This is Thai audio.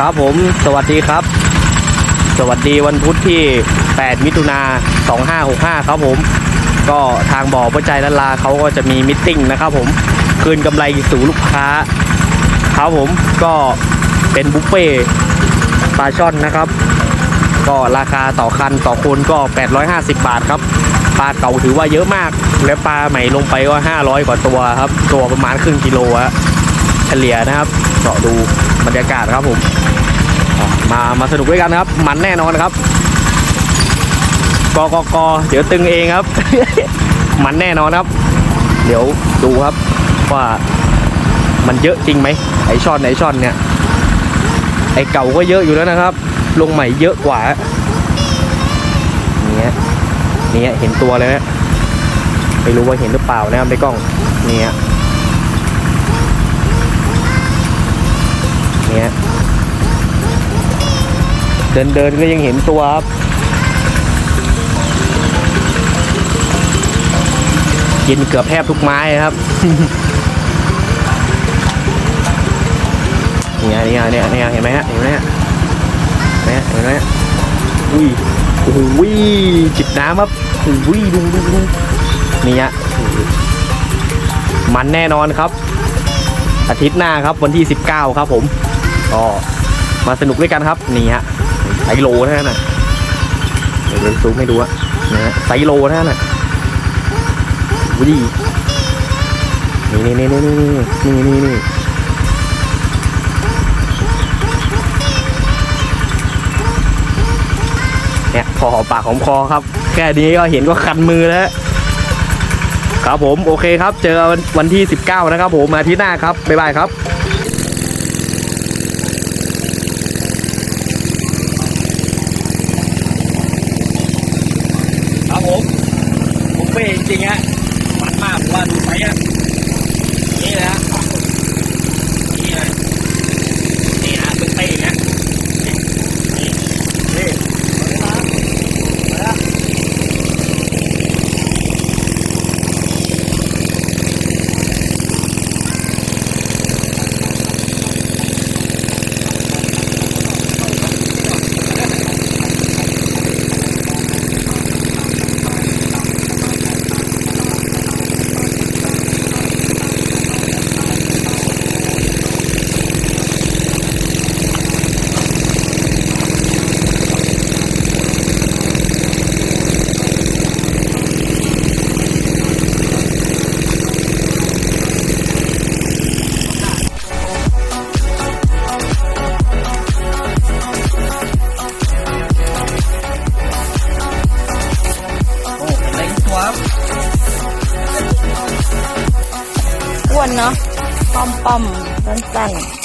ครับผมสวัสดีครับ สวัสดีวันพุธที่ 8 มิถุนา2565 ครับผม ก็ทางบ่อประจัยละลาเขาก็จะมีมิทติ้งนะครับผมคืนกำไรสู่ลูกค้าครับผมก็เป็นบุฟเฟ่ปลาช่อนนะครับ ก็ราคาต่อคันต่อคนก็ 850 บาทครับปลาเก่าถือว่าเยอะมาก และปลาใหม่ลงไปก็ 500 กว่าตัวครับ ตัวประมาณครึ่งกิโลอะเฉลี่ยนะครับเก็ดู บรรยากาศครับผมมามาสนุกด้วยกันครับ มันแน่นอนครับกกกเดี๋ยวตึงเองครับ มันแน่นอนครับ เดี๋ยวดูครับว่ามันเยอะจริงไหมไอช่อนไอช่อนเนี่ยไอเก่าก็เยอะอยู่แล้วนะครับ ลงใหม่เยอะกว่าเนี่ยเนี่ยเห็นตัวเลยนะไม่รู้ว่าเห็นหรือเปล่านะครับในกล้องเนี่ย เนี่ยเดินเดินก็ยังเห็นตัวครับกินเกือบแทบทุกไม้ครับเนี่ยเนี่ยเนี่ยเนี่ยเห็นไหมฮะเห็นไหมฮะเห็นไหมฮะเห็นไหมฮะอุ้ยโอ้โหจิบน้ำครับอุ้ยดูดูดูนี่ฮะมันแน่นอนครับ อาทิตย์หน้าครับวันที่ 19 ครับผม ก็มาสนุกด้วยกันครับ นี่ฮะไซโลนน่ะเดี๋ยวซูมให้ดูอะนะฮะไซโลนน่ะวุ้ยนี่นี่นี่นี่นี่นี่นี่เนี่ยพอหอมปากหอมคอครับ แค่นี้ก็เห็นก็คันมือแล้วครับผมโอเคครับ เจอวันที่ 19 นะครับผมมาทิตหน้าครับ บ๊ายบายครับ เป้จริงฮะมันมากว่าดูไหมอะ อ้วนเนาะป้อมป้อมสั้นๆ